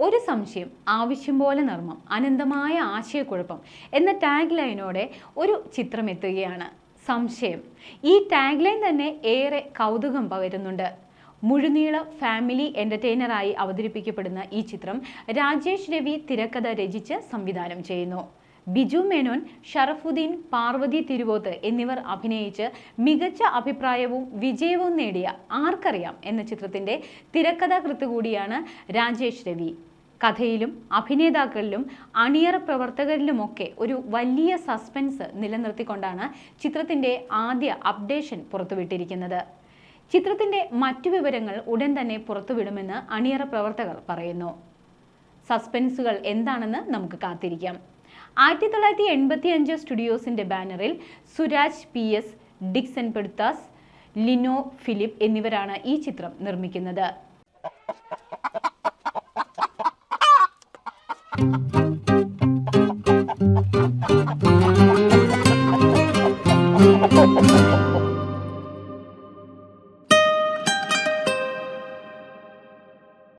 ഒരു സംശയം ആവശ്യം പോലെ നർമ്മം അനന്തമായ ആശയക്കുഴപ്പം എന്ന ടാഗ് ലൈനോടെ ഒരു ചിത്രം എത്തുകയാണ് സംശയം ഈ ടാഗ് ലൈൻ തന്നെ ഏറെ കൗതുകം പകരുന്നുണ്ട്. മുഴുനീള ഫാമിലി എന്റർടൈനറായി അവതരിപ്പിക്കപ്പെടുന്ന ഈ ചിത്രം രാജേഷ് രവി തിരക്കഥ രചിച്ച് സംവിധാനം ചെയ്യുന്നു. ബിജു മേനോൻ ഷറഫുദ്ദീൻ പാർവതി തിരുവോത്ത് എന്നിവർ അഭിനയിച്ച് മികച്ച അഭിപ്രായവും വിജയവും നേടിയ ആർക്കറിയാം എന്ന ചിത്രത്തിന്റെ തിരക്കഥാകൃത്ത് കൂടിയാണ് രാജേഷ് രവി. കഥയിലും അഭിനേതാക്കളിലും അണിയറ പ്രവർത്തകരിലുമൊക്കെ ഒരു വലിയ സസ്പെൻസ് നിലനിർത്തിക്കൊണ്ടാണ് ചിത്രത്തിന്റെ ആദ്യ അപ്ഡേഷൻ പുറത്തുവിട്ടിരിക്കുന്നത്. ചിത്രത്തിന്റെ മറ്റു വിവരങ്ങൾ ഉടൻ തന്നെ പുറത്തുവിടുമെന്ന് അണിയറ പ്രവർത്തകർ പറയുന്നു. സസ്പെൻസുകൾ എന്താണെന്ന് നമുക്ക് കാത്തിരിക്കാം. ആയിരത്തി തൊള്ളായിരത്തി എൺപത്തി അഞ്ച് സ്റ്റുഡിയോസിന്റെ ബാനറിൽ സുരാജ് പി എസ് ഡിക്സൺ പെടുത്താസ് ലിനോ ഫിലിപ്പ് എന്നിവരാണ് ഈ ചിത്രം നിർമ്മിക്കുന്നത്. Thank you.